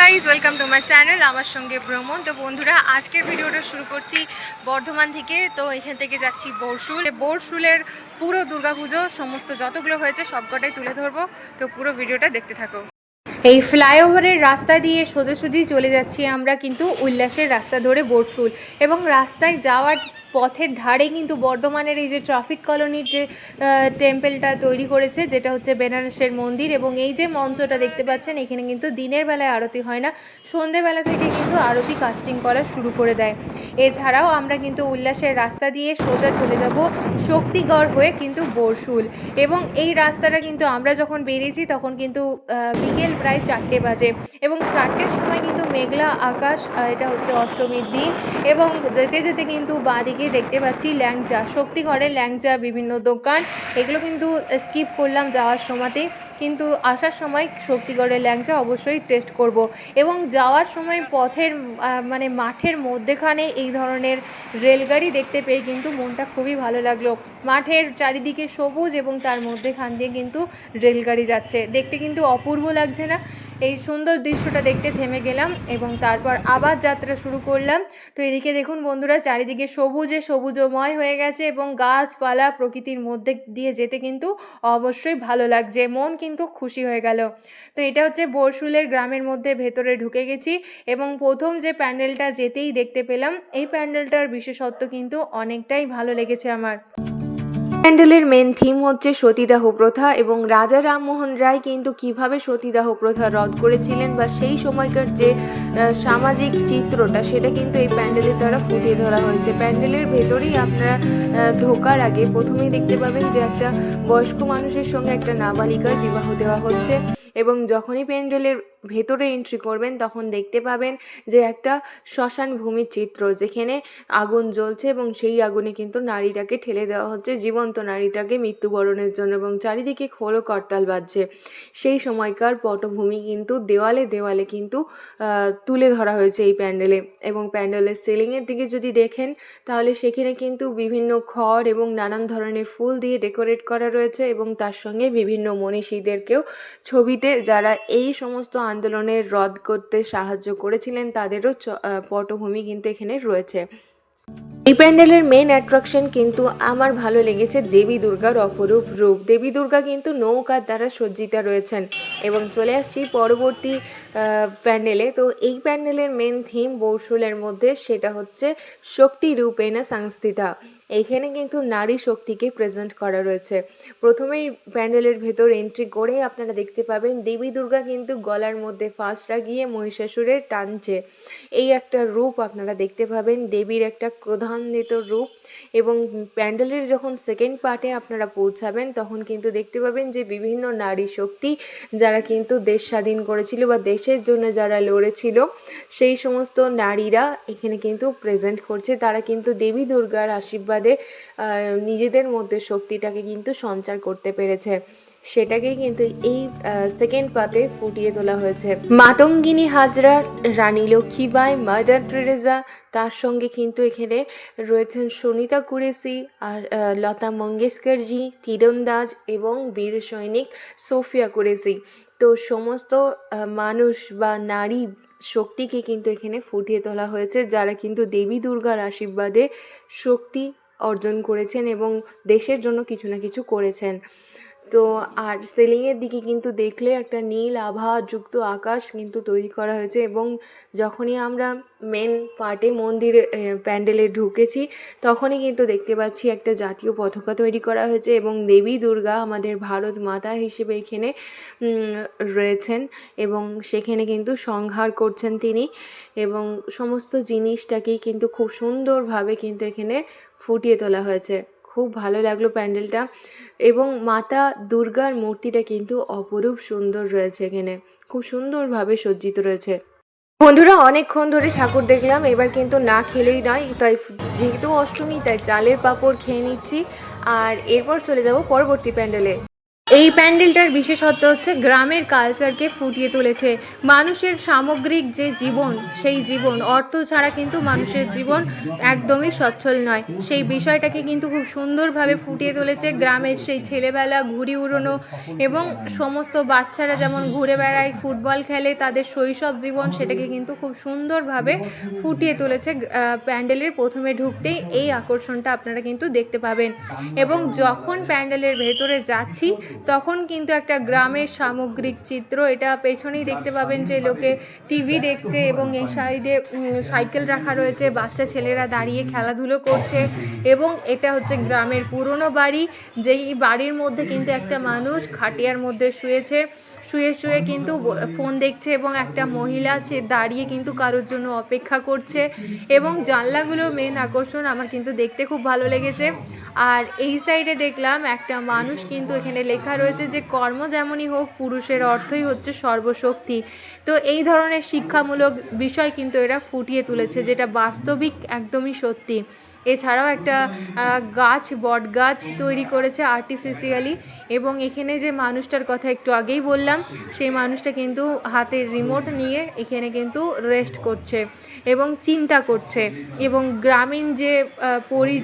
Guys welcome to my channel আমার সঙ্গে ভ্রমণ। তো বন্ধুরা, আজকের ভিডিওটা শুরু করছি বর্ধমান থেকে। তো এখান থেকে যাচ্ছি বরশুল। বরশুলের পুরো দুর্গাপুজো, সমস্ত যতগুলো হয়েছে, সবকটাই তুলে ধরবো। তো পুরো ভিডিওটা দেখতে থাকো। এই ফ্লাইওভারের রাস্তা দিয়ে সোজাসুজি চলে যাচ্ছি আমরা কিন্তু উল্লাসের রাস্তা ধরে বরশুল। এবং রাস্তায় যাওয়ার পথের ধারে কিন্তু বর্ধমানের এই যে ট্রাফিক কলোনির যে টেম্পেলটা তৈরি করেছে, যেটা হচ্ছে বেনারসের মন্দির এবং এই যে মঞ্চটা দেখতে পাচ্ছেন, এখানে কিন্তু দিনের বেলায় আরতি হয় না, সন্ধেবেলা থেকে কিন্তু আরতি কাস্টিং করা শুরু করে দেয়। এছাড়াও আমরা কিন্তু উল্লাসের রাস্তা দিয়ে সোজা চলে যাব শক্তিগড় হয়ে কিন্তু বরশুল এবং এই রাস্তাটা কিন্তু আমরা যখন বেরিয়েছি তখন কিন্তু বিকেল প্রায় চারটে বাজে এবং চারটের সময় কিন্তু মেঘলা আকাশ এটা হচ্ছে অষ্টমীর দিন এবং যেতে যেতে কিন্তু বাঁদিকে দেখতে পাচ্ছি ল্যাংচা শক্তিগড়ের ল্যাংচা বিভিন্ন দোকান। এগুলো কিন্তু স্কিপ করলাম যাওয়ার সময়তে কিন্তু আসার সময় শক্তিগড়ের ল্যাংচা অবশ্যই টেস্ট করব। এবং যাওয়ার সময় পথের মানে মাঠের মধ্যেখানে এই ধরনের রেলগাড়ি দেখতে পেয়ে কিন্তু মনটা খুবই ভালো লাগল। মাঠের চারিদিকে সবুজ এবং তার মধ্যেখান দিয়ে কিন্তু রেলগাড়ি যাচ্ছে। দেখতে কিন্তু অপূর্ব লাগছে না। এই সুন্দর দৃশ্যটা দেখতে থেমে গেলাম এবং তারপর আবার যাত্রা শুরু করলাম। তো এদিকে দেখুন বন্ধুরা, চারিদিকে সবুজে সবুজময় হয়ে গেছে এবং গাছপালা প্রকৃতির মধ্যে দিয়ে যেতে কিন্তু অবশ্যই ভালো লাগছে। মন কিন্তু খুশি হয়ে গেল। তো এটা হচ্ছে বরশুলের গ্রামের মধ্যে ভেতরে ঢুকে গেছি এবং প্রথম যে প্যান্ডেলটা যেতেই দেখতে পেলাম, এই প্যান্ডেলটার বিশেষত্ব কিন্তু অনেকটাই ভালো লেগেছে আমার। প্যান্ডেলের মেন থিম হচ্ছে সতীদাহ প্রথা এবং রাজা রামমোহন রায় কিন্তু কীভাবে সতীদাহ প্রথা রদ করেছিলেন বা সেই সময়কার যে সামাজিক চিত্রটা, সেটা কিন্তু এই প্যান্ডেলের দ্বারা ফুটিয়ে ধরা হয়েছে। প্যান্ডেলের ভেতরেই আপনারা ঢোকার আগে প্রথমেই দেখতে পাবেন যে একটা বয়স্ক মানুষের সঙ্গে একটা নাবালিকার বিবাহ দেওয়া হচ্ছে এবং যখনই প্যান্ডেলের ভেতরে এন্ট্রি করবেন, তখন দেখতে পাবেন যে একটা শ্মশান ভূমির চিত্র, যেখানে আগুন জ্বলছে এবং সেই আগুনে কিন্তু নারীটাকে ঠেলে দেওয়া হচ্ছে, জীবন্ত নারীটাকে মৃত্যুবরণের জন্য এবং চারিদিকে খোলো করতাল বাজছে সেই সময়কার পটভূমি কিন্তু দেওয়ালে দেওয়ালে কিন্তু তুলে ধরা হয়েছে এই প্যান্ডেলে এবং প্যান্ডেলের সিলিংয়ের দিকে যদি দেখেন, তাহলে সেখানে কিন্তু বিভিন্ন খড় এবং নানান ধরনের ফুল দিয়ে ডেকোরেট করা রয়েছে এবং তার সঙ্গে বিভিন্ন মনীষীদেরকেও ছবিতে যারা এই সমস্ত আন্দোলনের রদ করতে সাহায্য করেছিলেন, তাদেরও পটভূমি কিন্তু এখানে রয়েছে। এই প্যান্ডেলের মেন অ্যাট্রাকশন কিন্তু আমার ভালো লেগেছে দেবী দুর্গার অপরূপ রূপ। দেবী দুর্গা কিন্তু নৌকার দ্বারা সজ্জিতা রয়েছেন এবং চলে আসছি পরবর্তী প্যান্ডেলে। তো এই প্যান্ডেলের মেন থিম বৌশুলের মধ্যে সেটা হচ্ছে শক্তি রূপেণা সংস্থিতা। এইখানে কিন্তু নারী শক্তিকে প্রেজেন্ট করা রয়েছে। প্রথমেই প্যান্ডেলের ভেতর এন্ট্রি করেই আপনারা দেখতে পাবেন, দেবী দুর্গা কিন্তু গলার মধ্যে ফাঁস লাগিয়ে মহিষাসুরের টানছে। এই একটা রূপ আপনারা দেখতে পাবেন, দেবীর একটা ক্রোধান্বিত রূপ এবং প্যান্ডেলের যখন সেকেন্ড পার্টে আপনারা পৌঁছাবেন, তখন কিন্তু দেখতে পাবেন যে বিভিন্ন নারী শক্তি যারা কিন্তু দেশ স্বাধীন করেছিল বা দেশের জন্য যারা লড়েছিল, সেই সমস্ত নারীরা এখানে কিন্তু প্রেজেন্ট করছে। তারা কিন্তু দেবী দুর্গার আশীর্বাদে আহ, নিজেদের মধ্যে শক্তিটাকে কিন্তু সঞ্চার করতে পেরেছে। সেটাকেই কিন্তু এই সেকেন্ড পার্টে ফুটিয়ে তোলা হয়েছে। মাতঙ্গিনী হাজরা রানী লক্ষ্মীবাই মাদার টেরেজা তার সঙ্গে কিন্তু এখানে রয়েছেন সুনিতা আর লতা মঙ্গেশকরজি তীরন্দাজ এবং বীর সৈনিক সোফিয়া কুরেসি। তো সমস্ত মানুষ বা নারী শক্তিকে কিন্তু এখানে ফুটিয়ে তোলা হয়েছে যারা কিন্তু দেবী দুর্গার আশীর্বাদে শক্তি অর্জন করেছেন এবং দেশের জন্য কিছু না কিছু করেছেন। তো আর সিলিংয়ের দিকে কিন্তু দেখলে একটা নীল আভা যুক্ত আকাশ কিন্তু তৈরি করা হয়েছে এবং যখনই আমরা মেন পার্টে মন্দিরে প্যান্ডেলে ঢুকেছি, তখনই কিন্তু দেখতে পাচ্ছি একটা জাতীয় পতাকা তৈরি করা হয়েছে এবং দেবী দুর্গা আমাদের ভারত মাতা হিসেবে এখানে রয়েছেন এবং সেখানে কিন্তু সংহার করছেন তিনি এবং সমস্ত জিনিসটাকেই কিন্তু খুব সুন্দরভাবে কিন্তু এখানে ফুটিয়ে তোলা হয়েছে। খুব ভালো লাগল প্যান্ডেলটা। এবং মাতা দুর্গার মূর্তিটা কিন্তু অপরূপ সুন্দর রয়েছে এখানে। খুব সুন্দরভাবে সজ্জিত রয়েছে। বন্ধুরা, অনেকক্ষণ ধরে ঠাকুর দেখলাম। এবার কিন্তু না খেলেই নয়। তাই যেহেতু অষ্টমী, তাই চালের পাঁপড় খেয়ে নিচ্ছি। আর এরপর চলে যাব পরবর্তী প্যান্ডেলে। এই প্যান্ডেলটার বিশেষত্ব হচ্ছে গ্রামের কালচারকে ফুটিয়ে তুলেছে। মানুষের সামগ্রিক যে জীবন, সেই জীবন, অর্থ ছাড়া কিন্তু মানুষের জীবন একদমই সচ্ছল নয়। সেই বিষয়টাকে কিন্তু খুব সুন্দরভাবে ফুটিয়ে তুলেছে গ্রামের সেই ছেলেবেলা, ঘুড়ি উড়োনো এবং সমস্ত বাচ্চারা যেমন ঘুরে বেড়ায়, ফুটবল খেলে, তাদের শৈশব জীবন সেটাকে কিন্তু খুব সুন্দরভাবে ফুটিয়ে তুলেছে প্যান্ডেলের প্রথমে ঢুকতেই এই আকর্ষণটা আপনারা কিন্তু দেখতে পাবেন। এবং যখন প্যান্ডেলের ভেতরে যাচ্ছি তখন কিন্তু একটা গ্রামের সামগ্রিক চিত্র, এটা পেছনেই দেখতে পাবেন যে লোকে টিভি দেখছে এবং এই সাইডে সাইকেল রাখা রয়েছে, বাচ্চা ছেলেরা দাঁড়িয়ে খেলাধুলো করছে এবং এটা হচ্ছে গ্রামের পুরনো বাড়ি, যেই বাড়ির মধ্যে কিন্তু একটা মানুষ খাটিয়ার মধ্যে শুয়েছে, শুয়ে শুয়ে কিন্তু ফোন দেখছে এবং একটা মহিলা দাঁড়িয়ে কিন্তু কারোর জন্য অপেক্ষা করছে এবং জানলাগুলোর মেন আকর্ষণ, আমার কিন্তু দেখতে খুব ভালো লেগেছে। আর এই সাইডে দেখলাম একটা মানুষ কিন্তু এখানে লেখা রয়েছে যে কর্ম যেমনই হোক, পুরুষের অর্থই হচ্ছে সর্বশক্তি। তো এই ধরনের শিক্ষামূলক বিষয় কিন্তু এরা ফুটিয়ে তুলেছে, যেটা বাস্তবিক একদমই সত্যি। এছাড়াও একটা গাছ, বট গাছ তৈরি করেছে আর্টিফিশিয়ালি এবং এখানে যে মানুষটার কথা একটু আগেই বললাম, সেই মানুষটা কিন্তু হাতের রিমোট নিয়ে এখানে কিন্তু রেস্ট করছে। এবং চিন্তা করছে। এবং গ্রামীণ যে পরি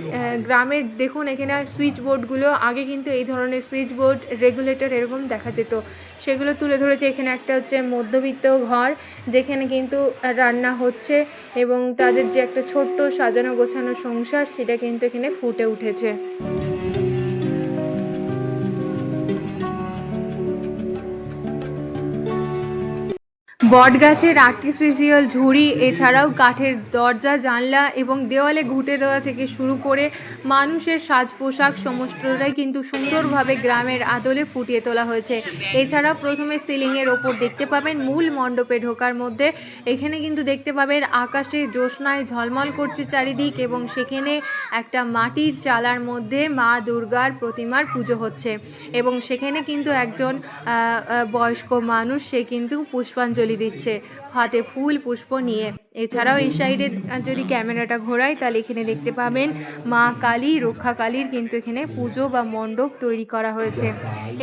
গ্রামের দেখুন এখানে সুইচ বোর্ডগুলো আগে কিন্তু এই ধরনের সুইচ বোর্ড রেগুলেটর এরকম দেখা যেত। সেগুলো তুলে ধরেছে এখানে একটা হচ্ছে মধ্যবিত্ত ঘর, যেখানে কিন্তু রান্না হচ্ছে এবং তাদের যে একটা ছোট্ট সাজানো গোছানো সংসার, সেটা কিন্তু এখানে ফুটে উঠেছে। বট গাছের আর্টিফিশিয়াল ঝুড়ি, এছাড়াও কাঠের দরজা, জানলা এবং দেওয়ালে ঘুঁটে দেওয়া থেকে শুরু করে মানুষের সাজ পোশাক সমস্তটাই কিন্তু সুন্দরভাবে গ্রামের আদলে ফুটিয়ে তোলা হয়েছে। এছাড়াও প্রথমে সিলিংয়ের ওপর দেখতে পাবেন মূল মণ্ডপে ঢোকার মধ্যে। এখানে কিন্তু দেখতে পাবেন আকাশে জ্যোৎস্নায় ঝলমল করছে চারিদিক এবং সেখানে একটা মাটির চালার মধ্যে মা দুর্গার প্রতিমার পুজো হচ্ছে। এবং সেখানে কিন্তু একজন বয়স্ক মানুষ, সে কিন্তু পুষ্পাঞ্জলি দিচ্ছে। হাতে ফুল, পুষ্প নিয়ে। এছাড়াও এই সাইডে যদি ক্যামেরাটা ঘোরাই, তাহলে এখানে দেখতে পাবেন মা কালী, রক্ষা কালীর কিন্তু এখানে পুজো বা মণ্ডপ তৈরি করা হয়েছে।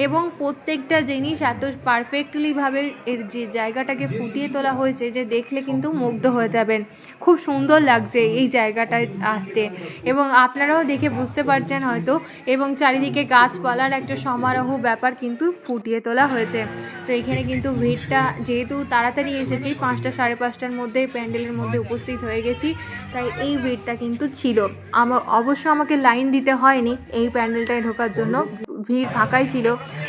এবং প্রত্যেকটা জিনিস এত পারফেক্টলিভাবে এর যে জায়গাটাকে ফুটিয়ে তোলা হয়েছে যে দেখলে কিন্তু মুগ্ধ হয়ে যাবেন। খুব সুন্দর লাগছে এই জায়গাটায় আসতে। এবং আপনারাও দেখে বুঝতে পারছেন হয়তো। এবং চারিদিকে গাছপালার একটা সমারোহ ব্যাপার কিন্তু ফুটিয়ে তোলা হয়েছে। তো এখানে কিন্তু ভিড়টা, যেহেতু তাড়াতাড়ি এসেছি পাঁচটা সাড়ে পাঁচটার মধ্যে প্যান্ডেলের মধ্যে উপস্থিত হয়ে গেছি। তাই এই ভিড়টা কিন্তু ছিল। আমার অবশ্য আমাকে লাইন দিতে হয়নি এই প্যান্ডেলটায় ঢোকার জন্য। ভিড় ফাঁকাই ছিল।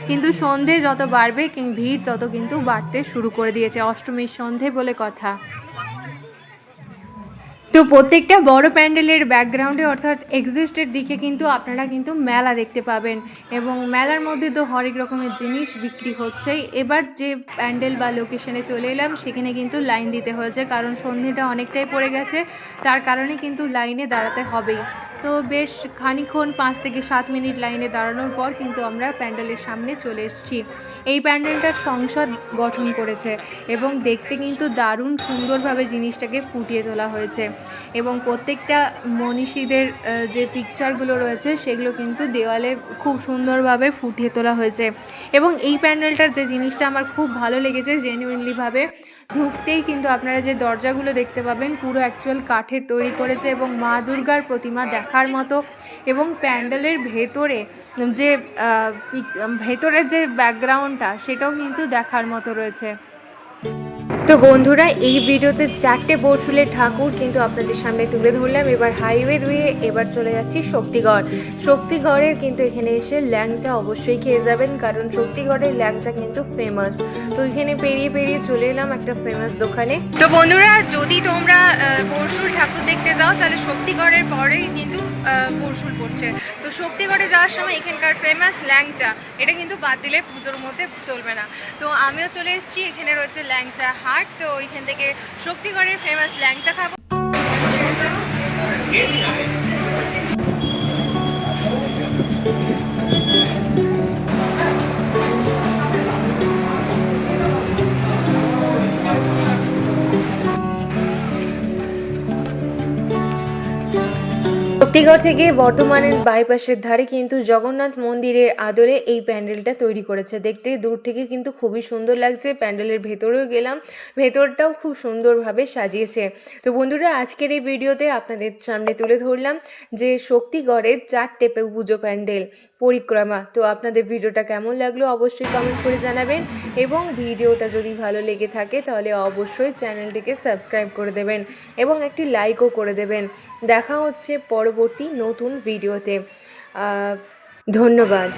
কিন্তু সন্ধে যত বাড়বে ভিড় তত কিন্তু বাড়তে শুরু করে দিয়েছে অষ্টমীর সন্ধে বলে কথা। তো প্রত্যেকটা বড় প্যান্ডেলের ব্যাকগ্রাউন্ডে অর্থাৎ এক্সিস্টের দিকে কিন্তু আপনারা কিন্তু মেলা দেখতে পাবেন। এবং মেলার মধ্যে তো হরেক রকমের জিনিস বিক্রি হচ্ছেই। এবার যে প্যান্ডেল বা লোকেশনে চলে এলাম, সেখানে কিন্তু লাইন দিতে হয়েছে। কারণ সন্ধ্যেটা অনেকটাই পড়ে গেছে। তার কারণে কিন্তু লাইনে দাঁড়াতে হবেই। তো বেশ খানিক্ষণ পাঁচ থেকে সাত মিনিট লাইনে দাঁড়ানোর পর কিন্তু আমরা প্যান্ডেলের সামনে চলে এসেছি। এই প্যান্ডেলটার সংসদ গঠন করেছে এবং দেখতে কিন্তু দারুণ সুন্দরভাবে জিনিসটাকে ফুটিয়ে তোলা হয়েছে এবং প্রত্যেকটা মনীষীদের যে পিকচারগুলো রয়েছে সেগুলো কিন্তু দেওয়ালে খুব সুন্দরভাবে ফুটিয়ে তোলা হয়েছে। এবং এই প্যান্ডেলটার যে জিনিসটা আমার খুব ভালো লেগেছে জেনুইনলিভাবে ঢুকতেই কিন্তু আপনারা যে দরজাগুলো দেখতে পাবেন, পুরো অ্যাকচুয়াল কাঠের তৈরি করেছে এবং মা দুর্গার প্রতিমা দেখার মতো এবং প্যান্ডেলের ভেতরে যে ভেতরের যে ব্যাকগ্রাউন্ডটা সেটাও কিন্তু দেখার মতো রয়েছে। তো বন্ধুরা, এই ভিডিওতে চারটে বরশুলের ঠাকুর কিন্তু আপনাদের সামনে তুলে ধরলাম। এবার হাইওয়ে ধুয়ে এবার চলে যাচ্ছি শক্তিগড়। শক্তিগড়ের কিন্তু এখানে এসে ল্যাংচা অবশ্যই খেয়ে যাবেন, কারণ শক্তিগড়ের ল্যাংচা কিন্তু ফেমাস তো এখানে পেরিয়ে পেরিয়ে চলে এলাম একটা ফেমাস দোকানে। তো বন্ধুরা, যদি তোমরা পরশুল ঠাকুর দেখতে যাও, তাহলে শক্তিগড়ের পরেই কিন্তু পরশুল পড়ছে। শক্তিগড়ে যাওয়ার সময় এখানকার ফেমাস ল্যাংচা, এটা কিন্তু বাদ দিলে পুজোর মধ্যে চলবে না। তো আমিও চলে এসেছি, এখানে রয়েছে ল্যাংচা হাট, তো এখান থেকে শক্তিগড়ের ফেমাস ল্যাংচা খাব। শক্তিগড় থেকে বর্ধমানের বাইপাসের ধারে কিন্তু জগন্নাথ মন্দিরের আদলে এই প্যান্ডেলটা তৈরি করেছে। দেখতে দূর থেকে কিন্তু খুবই সুন্দর লাগছে। প্যান্ডেলের ভেতরেও গেলাম। ভেতরটাও খুব সুন্দরভাবে সাজিয়েছে। তো বন্ধুরা, আজকের এই ভিডিওতে আপনাদের সামনে তুলে ধরলাম যে শক্তিগড়ের চারটে পে- পুজো প্যান্ডেল, পরিক্রমা। তো আপনাদের ভিডিওটা কেমন লাগল অবশ্যই কমেন্ট করে জানাবেন এবং ভিডিওটা যদি ভালো লেগে থাকে তাহলে অবশ্যই চ্যানেলটিকে সাবস্ক্রাইব করে দেবেন এবং একটি লাইকও করে দেবেন। দেখা হচ্ছে পরবর্তী নতুন ভিডিওতে। ধন্যবাদ।